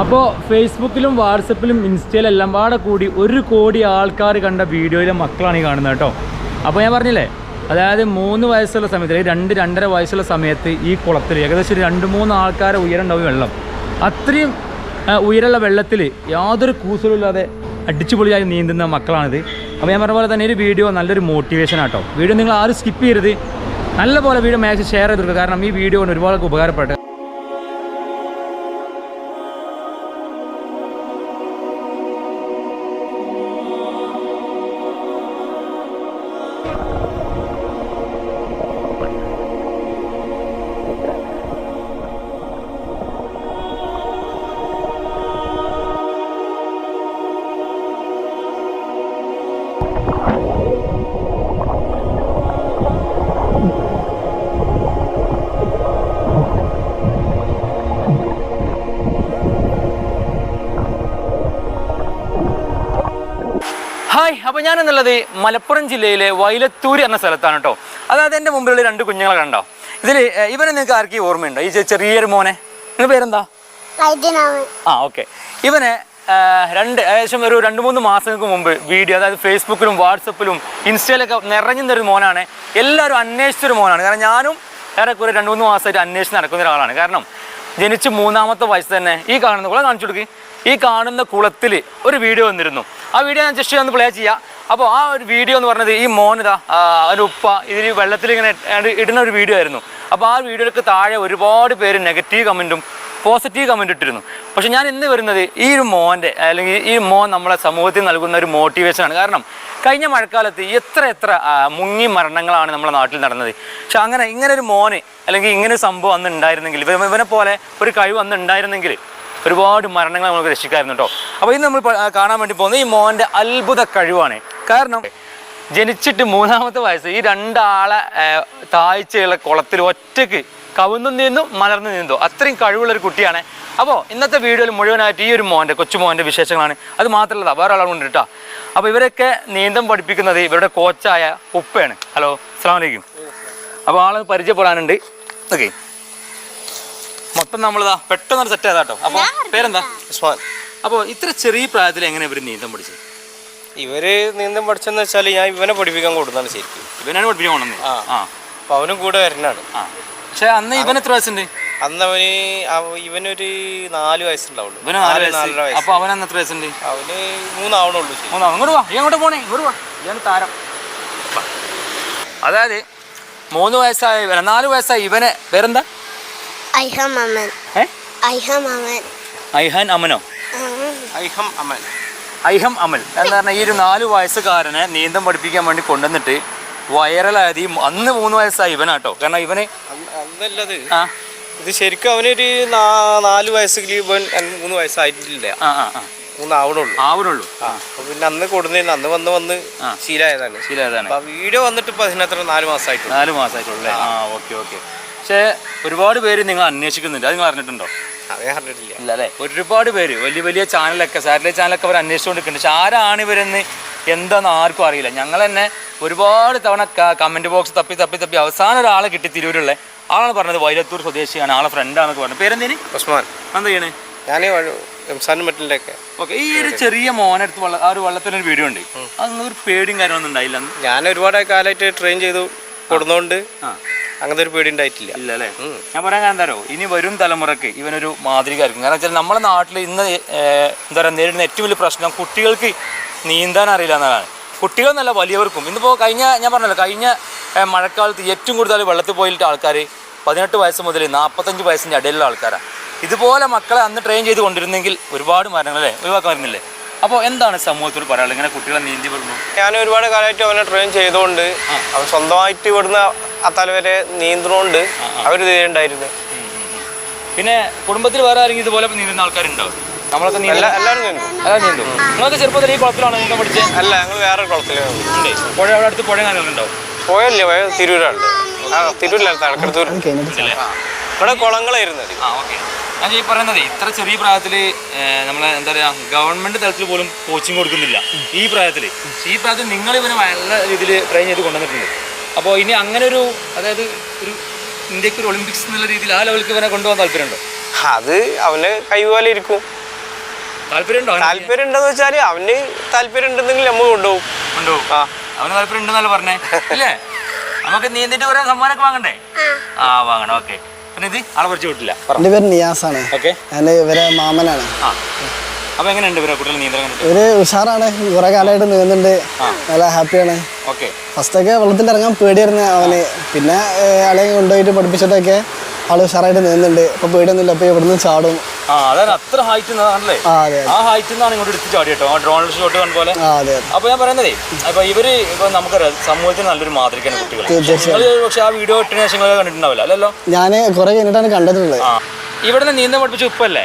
അപ്പോൾ ഫേസ്ബുക്കിലും വാട്സപ്പിലും ഇൻസ്റ്റയിലും എല്ലാം പാടെ കൂടി ഒരു കോടി ആൾക്കാർ കണ്ട വീഡിയോയിലെ മക്കളാണ് ഈ കാണുന്നത് കേട്ടോ. അപ്പോൾ ഞാൻ പറഞ്ഞില്ലേ അതായത് മൂന്ന് വയസ്സുള്ള സമയത്ത് അല്ലെങ്കിൽ രണ്ട് രണ്ടര വയസ്സുള്ള സമയത്ത് ഈ കുളത്തിൽ ഏകദേശം ഒരു രണ്ട് മൂന്ന് ആൾക്കാരെ ഉയരണ്ടാവും വെള്ളം. അത്രയും ഉയരമുള്ള വെള്ളത്തിൽ യാതൊരു കൂസലുമില്ലാതെ അടിച്ചുപൊളിയായി നീന്തുന്ന മക്കളാണിത്. അപ്പോൾ ഞാൻ പറഞ്ഞ പോലെ തന്നെ ഒരു വീഡിയോ നല്ലൊരു മോട്ടിവേഷൻ ആട്ടോ. വീഡിയോ നിങ്ങൾ ആരും സ്കിപ്പ് ചെയ്യരുത്. നല്ല പോലെ വീഡിയോ മാക്സിമം ഷെയർ ചെയ്ത് കൊടുക്കുക. കാരണം ഈ വീഡിയോ കൊണ്ട് ഒരുപാട് ഉപകാരപ്പെട്ടു അപ്പോൾ ഞാൻ എന്നുള്ളത് മലപ്പുറം ജില്ലയിലെ വൈലത്തൂർ എന്ന സ്ഥലത്താണ് കേട്ടോ അതായത് എന്റെ മുമ്പിലുള്ള രണ്ട് കുഞ്ഞുങ്ങളെ കണ്ടോ? ഇതിൽ ഇവനെ നിങ്ങൾക്ക് ആർക്കും ഓർമ്മയുണ്ടോ? ഈ ചെറിയൊരു മോനെ. നിങ്ങളുടെ പേരെന്താ? ആ ഓക്കെ. ഇവനെ രണ്ട് ഏകദേശം ഒരു രണ്ട് മൂന്ന് മാസങ്ങൾക്ക് മുമ്പ് വീഡിയോ അതായത് ഫേസ്ബുക്കിലും വാട്സപ്പിലും ഇൻസ്റ്റയിലൊക്കെ നിറഞ്ഞു നിന്നൊരു മോനാണ്. എല്ലാവരും അന്വേഷിച്ചൊരു മോനാണ്. കാരണം ഞാനും ഏറെക്കുറെ രണ്ട് മൂന്ന് മാസമായിട്ട് അന്വേഷിച്ച് നടക്കുന്ന ഒരാളാണ്. കാരണം ജനിച്ച് മൂന്നാമത്തെ വയസ്സ് തന്നെ ഈ കാണുന്ന കൂടെ കാണിച്ചു കൊടുക്ക്. ഈ കാണുന്ന കുളത്തിൽ ഒരു വീഡിയോ വന്നിരുന്നു. ആ വീഡിയോ ഞാൻ ജസ്റ്റ് ഒന്ന് പ്ലേ ചെയ്യാം. അപ്പോൾ ആ ഒരു വീഡിയോ എന്ന് പറഞ്ഞത് ഈ മോനിതാ അതിന്റെ ഉപ്പ ഇതിൽ വെള്ളത്തിൽ ഇങ്ങനെ ഇടുന്ന ഒരു വീഡിയോ ആയിരുന്നു. അപ്പോൾ ആ വീഡിയോയ്ക്ക് താഴെ ഒരുപാട് പേര് നെഗറ്റീവ് കമന്റും പോസിറ്റീവ് കമന്റ് ഇട്ടിരുന്നു. പക്ഷെ ഞാൻ ഇന്ന് വരുന്നത് ഈ ഒരു മോന്റെ അല്ലെങ്കിൽ ഈ മോൻ നമ്മളെ സമൂഹത്തിൽ നൽകുന്ന ഒരു മോട്ടിവേഷനാണ് കാരണം കഴിഞ്ഞ മഴക്കാലത്ത് എത്ര എത്ര മുങ്ങി മരണങ്ങളാണ് നമ്മുടെ നാട്ടിൽ നടന്നത്. പക്ഷെ അങ്ങനെ ഇങ്ങനെ ഒരു മോന് അല്ലെങ്കിൽ ഇങ്ങനെ ഒരു സംഭവം അന്ന് ഉണ്ടായിരുന്നെങ്കിൽ ഇവനെ പോലെ ഒരു കഴിവ് അന്ന് ഉണ്ടായിരുന്നെങ്കിൽ ഒരുപാട് മരണങ്ങൾ നമുക്ക് രക്ഷിക്കായിരുന്നു കേട്ടോ. അപ്പോൾ ഇന്ന് നമ്മൾ കാണാൻ വേണ്ടി പോകുന്നത് ഈ മോന്റെ അത്ഭുത കഴിവാണ്. കാരണം ജനിച്ചിട്ട് മൂന്നാമത്തെ വയസ്സ് ഈ രണ്ടാളെ താഴ്ചയുള്ള കുളത്തിൽ ഒറ്റയ്ക്ക് കവുന്നു നീന്തു മലർന്നു നീന്തു അത്രയും കഴിവുള്ള ഒരു കുട്ടിയാണ്. അപ്പോൾ ഇന്നത്തെ വീഡിയോയിൽ മുഴുവനായിട്ട് ഈ ഒരു മോന്റെ കൊച്ചു മോന്റെ വിശേഷങ്ങളാണ്. അത് മാത്രമല്ല വേറെ ആളുണ്ട് കേട്ടോ. അപ്പോൾ ഇവരൊക്കെ നീന്തം പഠിപ്പിക്കുന്നത് ഇവരുടെ കോച്ചായ ഉപ്പയാണ്. ഹലോ അസ്സാം വലൈക്കും അപ്പോൾ ആളെ പരിചയപ്പെടാനുണ്ട്. ഓക്കെ. മൊത്തം നമ്മളിതാ പെട്ടെന്ന് സെറ്റ് ചെയ്താട്ടോ. അപ്പൊ പേരെന്താ? ഉസ്മാൻ അപ്പോൾ ഇത്ര ചെറിയ പ്രായത്തിൽ എങ്ങനെ ഇവർ നീന്തം പഠിച്ചത് ഇവർ നീന്തം പഠിച്ചെന്ന് വെച്ചാൽ ഞാൻ ഇവനെ പഠിപ്പിക്കാൻ കൊടുത്താണ് ശരിക്കും. ഇവനാണ് പഠിപ്പിക്കാൻ കൊണ്ടുവന്നത്? ആ. ആ. അപ്പൊ അവനും കൂടെ വരണാണ്. ആ. പക്ഷെ അന്ന് ഇവൻ എത്ര വയസ്സുണ്ട്? അന്ന് അവന് അവ- ഇവനൊരു നാല് വയസ്സുണ്ടാവുള്ളൂ. ഇവന് നാല് നാലര വയസ്സ്. വയസ്സ് അപ്പൊ അവൻ അന്ന് എത്ര വയസ്സുണ്ട്? അവന് മൂന്നാവണുള്ളൂ ശരി. മൂന്നാ ഇങ്ങോട്ട് വാ. ഈ അങ്ങോട്ട് പോണേ. ഇങ്ങോട്ട് വാ. ഇതാണ് താരം. വാ. അതായത് മൂന്ന് വയസ്സായ ഇവനെ നാല് വയസ്സായ ഇവനെ പേരെന്താ? ഐഹം അമൻ. ഏ? ഐഹം അമൻ. ഐഹാൻ അമനോ? ഐഹം അമൻ ഐഹം അമൽ എന്ന് പറഞ്ഞാൽ ഈ ഒരു നാല് വയസ്സുകാരനെ നീന്തം പഠിപ്പിക്കാൻ വേണ്ടി കൊണ്ടുവന്നിട്ട് വൈറലായത് ഈ അന്ന് മൂന്ന് വയസ്സായി ഇവനാട്ടോ. കാരണം ഇവന് അന്ന് അന്നല്ലത്. ആ. ഇത് ശരിക്കും അവനൊരു നാല് വയസ്സിൽ ഇവൻ മൂന്ന് വയസ്സായിട്ടില്ല. ആ ആ ആ. മൂന്നാവണുള്ളൂ. ആവണുള്ളൂ. ആ. അപ്പൊ പിന്നെ അന്ന് കൊടുന്നിരുന്നു അന്ന് വന്ന് വന്ന്. ശീലമായതാണ്. ശരിയതാണ് വീഡിയോ വന്നിട്ട് ഇപ്പൊ അതിനത്ര നാല് മാസമായിട്ടുള്ളൂ. നാല് മാസമായിട്ടുള്ളൂ ആ ഓക്കെ ഓക്കെ. പക്ഷേ ഒരുപാട് പേര് നിങ്ങൾ അന്വേഷിക്കുന്നുണ്ട്. അത് നിങ്ങൾ അറിഞ്ഞിട്ടുണ്ടോ? ഇല്ല അല്ലേ? ഒരുപാട് പേര് വലിയ വലിയ ചാനലൊക്കെ സാറ്റലൈറ്റ് ചാനലൊക്കെ അവർ അന്വേഷിച്ചുകൊണ്ടിരിക്കുന്നുണ്ട്. പക്ഷെ ആരാണ് ഇവരെന്ന് എന്താണെന്ന് ആർക്കും അറിയില്ല. ഞങ്ങൾ തന്നെ ഒരുപാട് തവണ കമന്റ് ബോക്സ് തപ്പി തപ്പി തപ്പി അവസാനം ഒരാളെ കിട്ടി തിരൂരുള്ള ആളാണ് പറഞ്ഞത്. വൈലത്തൂർ സ്വദേശിയാണ്. ആളെ ഫ്രണ്ടാണെന്നൊക്കെ പറഞ്ഞു പേരെന്തേനി? ഉസ്മാൻ. എന്താ ചെയ്യണേ? ഞാൻ റംസാൻ മറ്റിലൊക്കെ ഓക്കെ ഈ ഒരു ചെറിയ മോനെടുത്ത് ആ ഒരു വള്ളത്തിനൊരു വീഡിയോ ഉണ്ട്. അങ്ങനെ ഒരു പേടിയും കാര്യമൊന്നും ഉണ്ടായില്ല? ഞാൻ ഒരുപാട് കാലമായിട്ട് ട്രെയിൻ ചെയ്തു. കൊടുന്നോണ്ട് അങ്ങനത്തെ ഒരു പേടി ഉണ്ടായിട്ടില്ല. ഇല്ല അല്ലേ? ഞാൻ പറയാൻ കാരണം എന്താ ഇനി വരും തലമുറയ്ക്ക് ഇവനൊരു മാതൃകയായിരിക്കും കാരണം വെച്ചാൽ നമ്മുടെ നാട്ടിൽ ഇന്ന് എന്താ പറയുക നേരിടുന്ന ഏറ്റവും വലിയ പ്രശ്നം കുട്ടികൾക്ക് നീന്താൻ അറിയില്ല എന്നതാണ്. കുട്ടികൾ എന്നല്ല വലിയവർക്കും. ഇന്നിപ്പോൾ കഴിഞ്ഞ ഞാൻ പറഞ്ഞല്ലോ കഴിഞ്ഞ മഴക്കാലത്ത് ഏറ്റവും കൂടുതൽ വെള്ളത്തിൽ പോയിട്ട് ആൾക്കാർ പതിനെട്ട് വയസ്സ് മുതൽ നാൽപ്പത്തഞ്ച് വയസ്സിന്റെ ഇടയിലുള്ള ആൾക്കാരാണ് ഇതുപോലെ മക്കളെ അന്ന് ട്രെയിൻ ചെയ്ത് കൊണ്ടിരുന്നെങ്കിൽ ഒരുപാട് മരണങ്ങളല്ലേ ഒഴിവാക്കാൻ വരുന്നില്ലേ അപ്പോൾ എന്താണ് സമൂഹത്തോട് പറയാനുള്ളത്? ഇങ്ങനെ കുട്ടികളെ നീന്തി വരുന്നു ഞാൻ ഒരുപാട് കാലമായിട്ട് അവനെ ട്രെയിൻ ചെയ്തുകൊണ്ട് അവൻ സ്വന്തമായിട്ട് ഇവിടുന്ന് ആ തലവരെ നീന്തുന്നുണ്ട് അവർ ഉണ്ടായിരുന്നു പിന്നെ കുടുംബത്തിൽ വേറെ ആരെങ്കിലും ഇതുപോലെ നീന്തുന്ന ആൾക്കാരുണ്ടോ? നമ്മളൊക്കെ നീന്തൽ എല്ലാ എല്ലാവരും നീന്തും. അതാ നീന്തു. നിങ്ങൾക്ക് ചെറുപ്പത്തിൽ ഈ കുളത്തിലാണോ നീന്തം പഠിച്ചത് അല്ല ഞങ്ങൾ വേറെ കുളത്തിലാണ് ഉണ്ട്. പുഴ അവിടെ അടുത്ത് പുഴ കാര്യങ്ങളുണ്ടോ പോയല്ലേ പോയ തിരൂരാണ്. ആ തിരൂരിലാണ് തലക്കടത്തൂർ ഇവിടെ കുളങ്ങളായിരുന്നു. ആ ഓക്കെ. ഞാൻ ഈ പറയുന്നത് ഇത്ര ചെറിയ പ്രായത്തിൽ നമ്മളെ എന്താ പറയുക ഗവൺമെന്റ് തലത്തിൽ പോലും കോച്ചിങ് കൊടുക്കുന്നില്ല. ഈ പ്രായത്തിൽ ഈ പ്രായത്തിൽ നിങ്ങൾ ഇവനെ നല്ല രീതിയിൽ ട്രെയിൻ ചെയ്ത് കൊണ്ടുവന്നിട്ടുണ്ട്. അപ്പോൾ ഇനി അങ്ങനെ ഒരു അതായത് ഒരു ഇന്ത്യയ്ക്ക് ഒരു ഒളിമ്പിക്സ് എന്നുള്ള രീതിയിൽ ആ ലെവലിൽ ഇവനെ കൊണ്ടുപോകാൻ താല്പര്യമുണ്ടോ? അത് അവന് കൈപോലെ ഇരിക്കും. താല്പര്യമുണ്ടോ? താല്പര്യം ഉണ്ടെന്ന് വെച്ചാൽ അവന് താല്പര്യം ഉണ്ടെന്നെങ്കിൽ നമ്മൾ കൊണ്ടുപോകും. അവന് താല്പര്യം ഉണ്ടെന്നല്ല പറഞ്ഞേ? അല്ലേ നമുക്ക് നീന്തിട്ട് കുറെ സമ്മാനമൊക്കെ വാങ്ങണ്ടേ? ആ വാങ്ങണം. ഓക്കെ. ആളെ വിട്ടില്ല. എന്റെ പേര് നിയാസാണ്. ഓക്കെ. ഞാൻ ഇവരെ മാമനാണ്. ആ. അപ്പൊ എങ്ങനെയുണ്ട് ഇവരെ കുട്ടികൾ നീന്തൽ കണ്ടിട്ട്? ഇവർ ഉഷാറാണ്. കുറെ കാലമായിട്ട് നീന്തുന്നുണ്ട്. നല്ല ഹാപ്പിയാണ്. ഓക്കെ. ഫസ്റ്റൊക്കെ വെള്ളത്തിൽ ഇറങ്ങാൻ പേടിയായിരുന്നു അവന്. പിന്നെ ആളെ കൊണ്ടുപോയിട്ട് പഠിപ്പിച്ചിട്ടൊക്കെ ആൾ ഉഷാറായിട്ട് നീന്തുന്നുണ്ട്. ഇപ്പൊ പേടിയൊന്നുമില്ല. അപ്പൊ ഇവിടുന്ന് ചാടും. ആ അതാണ് അത്ര ഹൈറ്റ് ആണല്ലേ ആ ഹൈറ്റ് നിന്നാണ് ഇങ്ങോട്ട് എടുത്ത് ചാടി കേട്ടോ. ആ ഡ്രോൺ ഷോട്ട് കണ്ട പോലെ. അപ്പൊ ഞാൻ പറയുന്നതേ അപ്പൊ ഇവർ ഇപ്പൊ നമുക്കറിയാം സമൂഹത്തിന് നല്ലൊരു മാതൃകയാണ് കുട്ടികൾ തീർച്ചയായും. പക്ഷെ ആ വീഡിയോ ഇട്ടതിന് ശേഷം നിങ്ങൾ കണ്ടിട്ടുണ്ടാവില്ല അല്ലല്ലോ? ഞാൻ കുറെ കഴിഞ്ഞിട്ടാണ് കണ്ടിട്ടുള്ളത് ഇവിടെ ഇവിടുന്ന് നീന്തം പഠിപ്പിച്ച ഉപ്പല്ലേ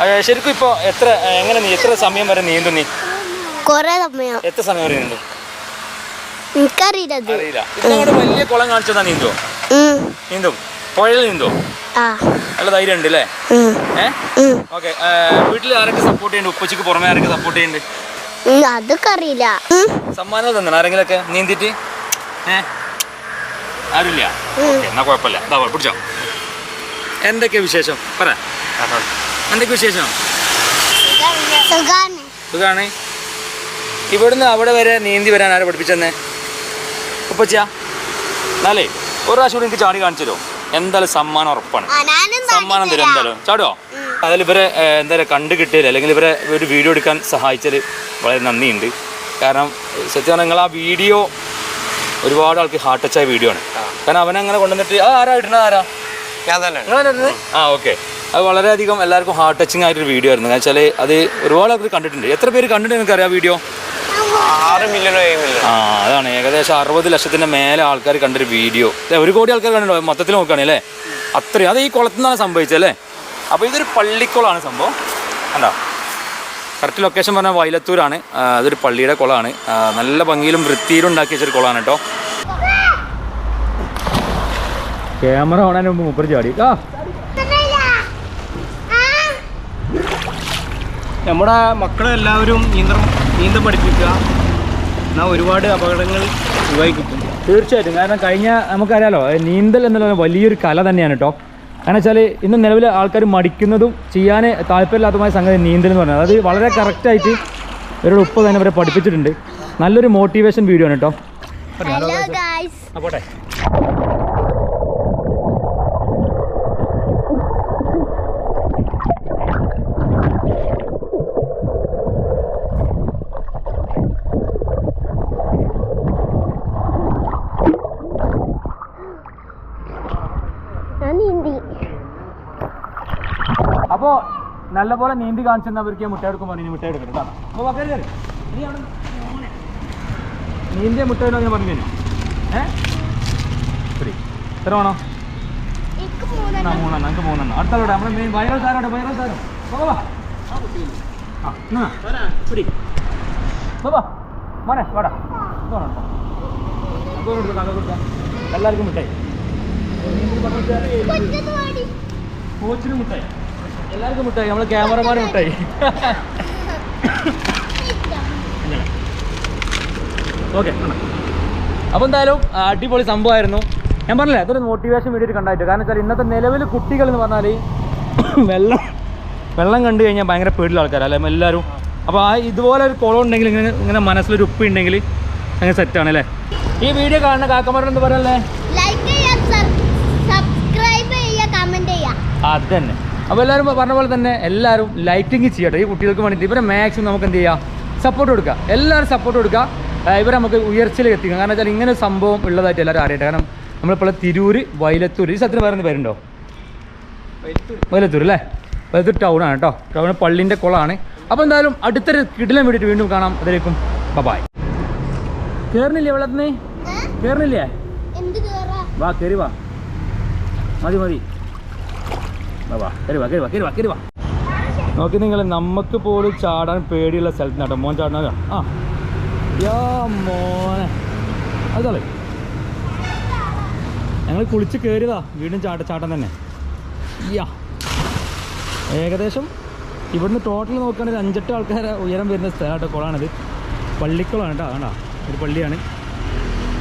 ആ, ശരിക്കും ഇപ്പൊ എത്ര എങ്ങനെ നീ എത്ര സമയം വരെ നീന്തു നീ? കൊറേ സമയം. എത്ര സമയം വരെ നീന്തു? എനിക്കറിയില്ലത്. അറിയില്ല. ഇത് വലിയ കുളം കാണിച്ചതാ നീന്തോ നീന്തും? പുഴയിൽ നീന്തോ ആ. നല്ല ധൈര്യം ഉണ്ട് അല്ലേ. ഓക്കെ വീട്ടിൽ ആരൊക്കെ സപ്പോർട്ട് ചെയ്യുന്നുണ്ട് ഉപ്പച്ചക്ക് പുറമെ ആരൊക്കെ സപ്പോർട്ട് ചെയ്യുന്നുണ്ട് അതൊക്കെ അറിയില്ല. സമ്മാനം തന്നെ ആരെങ്കിലൊക്കെ? നീന്തിട്ട് ഏ? ആരുമില്ല എന്നാ കുഴപ്പമില്ല. ഇതാ പിടിച്ചോ. എന്തൊക്കെ വിശേഷം? പറ. എന്തൊക്കെ വിശേഷം? സുഖാണ്. ഇവിടുന്ന് അവിടെ വരെ നീന്തി വരാൻ ആരെ പഠിപ്പിച്ചെന്നേ? ഉപ്പച്ചാ എന്നാലേ ഒരു പ്രാവശ്യം കൂടി എനിക്ക് ചാടി കാണിച്ചു തരുമോ എന്തായാലും സമ്മാനം ഉറപ്പാണ്. സമ്മാനം തരും എന്തായാലും. ചാടുവോ? അതിൽ ഇവരെ എന്തായാലും കണ്ടു കിട്ടിയില്ല. അല്ലെങ്കിൽ ഇവരെ ഒരു വീഡിയോ എടുക്കാൻ സഹായിച്ചത് വളരെ നന്ദിയുണ്ട്. കാരണം സത്യം പറഞ്ഞാൽ നിങ്ങൾ ആ വീഡിയോ ഒരുപാട് ആൾക്ക് ഹാർട്ട് ടച്ചായ വീഡിയോ ആണ്. കാരണം അവനങ്ങനെ കൊണ്ടുവന്നിട്ട് ആ ആരാ ഇടുന്നത്? ആരാ? ഞാൻ തന്നെ നിങ്ങളല്ലേ ആ ഓക്കെ. അത് വളരെയധികം എല്ലാവർക്കും ഹാർട്ട് ടച്ചിങ് ആയിട്ടൊരു വീഡിയോ ആയിരുന്നു. കാരണം വെച്ചാൽ അത് ഒരുപാട് ആൾക്കാർ കണ്ടിട്ടുണ്ട്. എത്ര പേര് കണ്ടിട്ടുണ്ട് നിങ്ങൾക്ക് അറിയാം വീഡിയോ? ആറ് മില്യണോ ഏഴ് മില്യണോ ആ അതാണ്. ഏകദേശം അറുപത് ലക്ഷത്തിന്റെ മേലെ ആൾക്കാർ കണ്ടൊരു വീഡിയോ. അല്ലേ ഒരു കോടി ആൾക്കാർ കണ്ടോ മൊത്തത്തിൽ നോക്കുകയാണെങ്കിൽ അല്ലേ? അത്രയും. അത് ഈ കുളത്തിൽ നിന്നാണ് സംഭവിച്ചത് അല്ലേ? അപ്പോൾ ഇതൊരു പള്ളിക്കുളമാണ് സംഭവം. കണ്ടോ? കറക്റ്റ് ലൊക്കേഷൻ പറഞ്ഞാൽ വയലത്തൂരാണ്. അതൊരു പള്ളിയുടെ കുളമാണ്. നല്ല ഭംഗിയിലും വൃത്തിയിലും ഉണ്ടാക്കി വെച്ചൊരു കുളമാണ് കേട്ടോ. ക്യാമറ ഓണാൻ മുമ്പ് മുപ്പർ ചാടി. ആ. നമ്മുടെ മക്കളെ എല്ലാവരും നീന്തം നീന്തം പഠിപ്പിക്കുക. എന്നാൽ ഒരുപാട് അപകടങ്ങൾ ഒഴിവായി കിട്ടും തീർച്ചയായിട്ടും. കാരണം കഴിഞ്ഞ നമുക്കറിയാലോ നീന്തൽ എന്നുള്ള വലിയൊരു കല തന്നെയാണ് കേട്ടോ കാരണം വെച്ചാൽ ഇന്ന് നിലവിൽ ആൾക്കാർ മടിക്കുന്നതും ചെയ്യാൻ താല്പര്യമില്ലാത്തതുമായ സംഗതി നീന്തൽ എന്ന് പറയുന്നത് അത് വളരെ കറക്റ്റായിട്ട് ഇവരുടെ ഉപ്പ് തന്നെ ഇവരെ പഠിപ്പിച്ചിട്ടുണ്ട്. നല്ലൊരു മോട്ടിവേഷൻ വീഡിയോ ആണ് കേട്ടോ ഹലോ ഗായ്സ് പോട്ടെ ഞാൻ നീന്തി അപ്പോൾ നല്ലപോലെ നീന്തി കാണിച്ചവർക്ക് മുട്ടായി എടുക്കും പറഞ്ഞു. മുട്ടായി എടുക്കട്ടെ കേട്ടോ. അപ്പോൾ വക്കരി കയറി നീ അവിടെ. നീന്തിയ മുട്ടായിട്ടോ ഞാൻ പറഞ്ഞു ഏ? ശരി. എത്ര വേണോ? ആ മൂന്നെണ്ണം. നമുക്ക് മൂന്നെണ്ണം. അടുത്തോടെ നമ്മുടെ മെയിൻ വൈറൽ താരോടെ വൈറൽ താരം വാ, വാ. ആ എന്നാ? വാ, വാ. മോനെ വാടാ. എല്ലാവർക്കും മുട്ടായി. കോച്ചിന് മിഠായി എല്ലാവർക്കും മുട്ടായി നമ്മളെ ക്യാമറമാന് മുട്ടായി. ഓക്കെ അപ്പോൾ എന്തായാലും അടിപൊളി സംഭവമായിരുന്നു. ഞാൻ പറഞ്ഞില്ലേ അതൊരു മോട്ടിവേഷൻ വീഡിയോ കണ്ടായിട്ട്. കാരണം വെച്ചാൽ ഇന്നത്തെ നിലവിൽ കുട്ടികൾ എന്ന് പറഞ്ഞാൽ വെള്ളം വെള്ളം കണ്ടു കഴിഞ്ഞാൽ ഭയങ്കര പേടിയുള്ള ആൾക്കാരല്ലേ എല്ലാവരും. അപ്പോൾ ആ ഇതുപോലെ ഒരു കുളം ഉണ്ടെങ്കിൽ ഇങ്ങനെ ഇങ്ങനെ മനസ്സിലൊരു ഉപ്പ് ഉണ്ടെങ്കിൽ അങ്ങനെ സെറ്റാണ് അല്ലേ? ഈ വീഡിയോ കാണുന്ന കാക്കമാരോട് എന്ത് പറയല്ലേ ലൈക്ക് ചെയ്യാ സബ്സ്ക്രൈബ് ചെയ്യുക കമന്റ് ചെയ്യുക അത് തന്നെ. അപ്പോൾ എല്ലാവരും പറഞ്ഞ പോലെ തന്നെ എല്ലാവരും ലൈറ്റിങ് ചെയ്യട്ടെ. ഈ കുട്ടികൾക്ക് വേണ്ടിയിട്ട്. ഇവരെ മാക്സിമം നമുക്ക് എന്ത് ചെയ്യാം? സപ്പോർട്ട് കൊടുക്കുക. എല്ലാവരും സപ്പോർട്ട് കൊടുക്കുക. ഇവരെ നമുക്ക് ഉയർച്ചയിൽ എത്തിക്കാം കാരണം വെച്ചാൽ ഇങ്ങനെ സംഭവം ഉള്ളതായിട്ട് എല്ലാവരും അറിയട്ടെ. കാരണം നമ്മളിപ്പോൾ തിരൂര് വൈലത്തൂർ ഈ സ്ഥലത്തിന് വേറെ പേരുണ്ടോ? വൈലത്തൂർ അല്ലേ? വൈലത്തൂർ ടൗൺ ആണ് കേട്ടോ. ടൗൺ പള്ളിന്റെ കുളമാണ്. അപ്പോൾ എന്തായാലും അടുത്തൊരു കിടിലം വേണ്ടിയിട്ട് വീണ്ടും കാണാം. അതിലേക്കും ബബായ്. കയറുന്നില്ലേ വെള്ളത്തിന്? കയറുന്നില്ലേ വാ കയറി വാ. മതി മതി. വാ നോക്കി നിങ്ങൾ നമുക്ക് പോലും ചാടാൻ പേടിയുള്ള സ്ഥലത്ത് സ്ഥലത്തിനാട്ടോ മോൻ ചാടാൻ ആ. മോനെ. അതല്ലേ ഞങ്ങൾ കുളിച്ച് കയറിയതാ വീണ്ടും ചാട്ട ചാട്ടം തന്നെ. യാ. ഏകദേശം ഇവിടുന്ന് ടോട്ടൽ നോക്കുകയാണെങ്കിൽ അഞ്ചെട്ട് ആൾക്കാരെ ഉയരം വരുന്ന സ്ഥലമാട്ടോ. കുളമാണിത്. പള്ളിക്കുളമാണ് കേട്ടോ വേണ്ട ഒരു പള്ളിയാണ്.